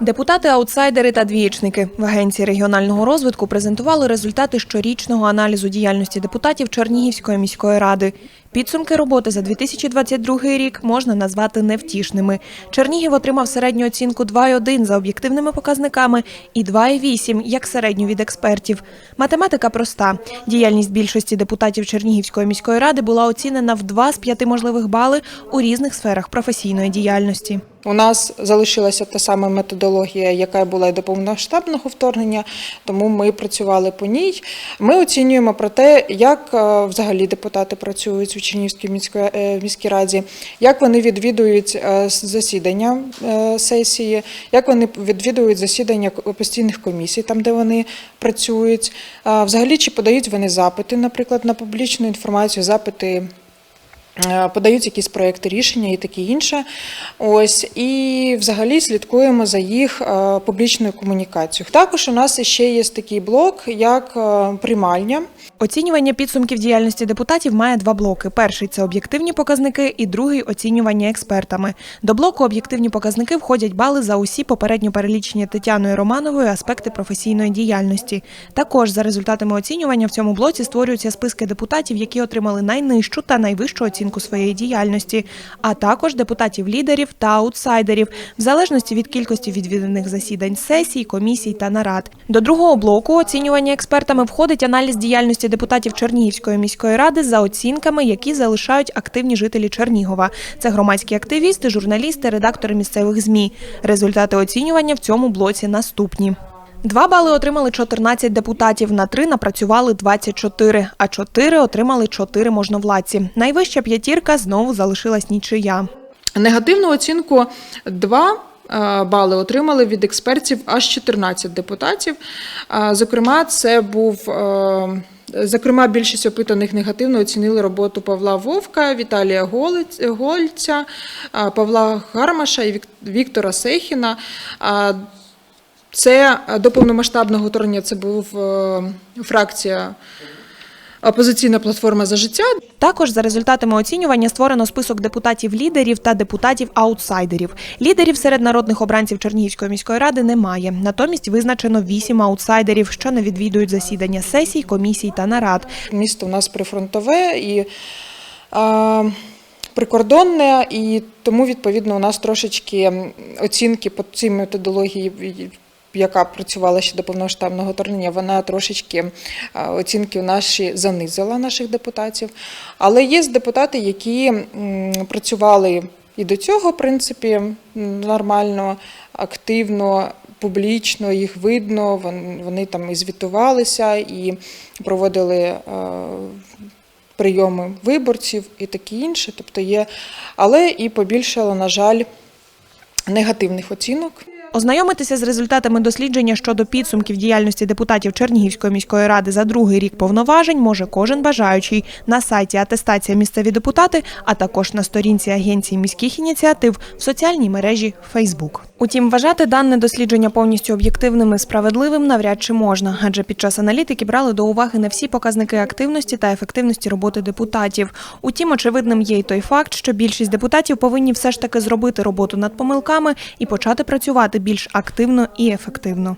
Депутати-аутсайдери та двієчники в агенції регіонального розвитку презентували результати щорічного аналізу діяльності депутатів Чернігівської міської ради. Підсумки роботи за 2022 рік можна назвати невтішними. Чернігів отримав середню оцінку 2,1 за об'єктивними показниками і 2,8 як середню від експертів. Математика проста. Діяльність більшості депутатів Чернігівської міської ради була оцінена в 2 з 5 можливих бали у різних сферах професійної діяльності. У нас залишилася та сама методологія, яка була і до повномасштабного вторгнення, тому ми працювали по ній. Ми оцінюємо про те, як е, взагалі депутати працюють у Чернігівській е, міській раді, як вони відвідують е, засідання е, сесії, як вони відвідують засідання постійних комісій, там де вони працюють. Взагалі, чи подають вони запити, наприклад, на публічну інформацію, запити. Е, Подають якісь проекти рішення і таке інше. Ось і взагалі слідкуємо за їх е, публічною комунікацією. Також у нас ще є такий блок, як е, приймальня. Оцінювання підсумків діяльності депутатів має два блоки: перший це об'єктивні показники, і другий оцінювання експертами. До блоку об'єктивні показники входять бали за усі попередньо перелічені Тетяною Романовою аспекти професійної діяльності. Також за результатами оцінювання в цьому блоці створюються списки депутатів, які отримали найнижчу та найвищу оцінку своєї діяльності, а також депутатів-лідерів та аутсайдерів, в залежності від кількості відвіданих засідань сесій, комісій та нарад. До другого блоку оцінювання експертами входить аналіз діяльності депутатів Чернігівської міської ради за оцінками, які залишають активні жителі Чернігова. Це громадські активісти, журналісти, редактори місцевих змі. Результати оцінювання в цьому блоці наступні. Два бали отримали 14 депутатів, на три напрацювали 24, а чотири отримали чотири можновладці. Найвища п'ятірка знову залишилась нічия. Негативну оцінку 2 е, бали отримали від експертів аж 14 депутатів. Е, Зокрема, це був. е, Зокрема, більшість опитаних негативно оцінили роботу Павла Вовка, Віталія Гольця, Павла Гармаша і Вік- Віктора Сехіна. Це до повномасштабного вторгнення це був е, фракція Опозиційна платформа за життя. Також за результатами оцінювання створено список депутатів-лідерів та депутатів-аутсайдерів. Лідерів серед народних обранців Чернігівської міської ради немає. Натомість визначено вісім аутсайдерів, що не відвідують засідання сесій, комісій та нарад. Місто у нас прифронтове і а, прикордонне, і тому, відповідно, у нас трошечки оцінки по цій методології. Яка працювала ще до повномасштабного вторгнення, вона трошечки а, оцінки наші занизила наших депутатів. Але є депутати, які працювали і до цього, в принципі, нормально, активно, публічно, їх видно, вони, вони там і звітувалися, і проводили е, прийоми виборців і таке інше. Тобто є, але і побільшало, на жаль, негативних оцінок. Ознайомитися з результатами дослідження щодо підсумків діяльності депутатів Чернігівської міської ради за другий рік повноважень може кожен бажаючий на сайті Атестація місцеві депутати, а також на сторінці Агенції міських ініціатив в соціальній мережі Facebook. Утім, вважати дане дослідження повністю об'єктивним і справедливим навряд чи можна, адже під час аналітики брали до уваги не всі показники активності та ефективності роботи депутатів. Утім, очевидним є й той факт, що більшість депутатів повинні все ж таки зробити роботу над помилками і почати більш активно і ефективно.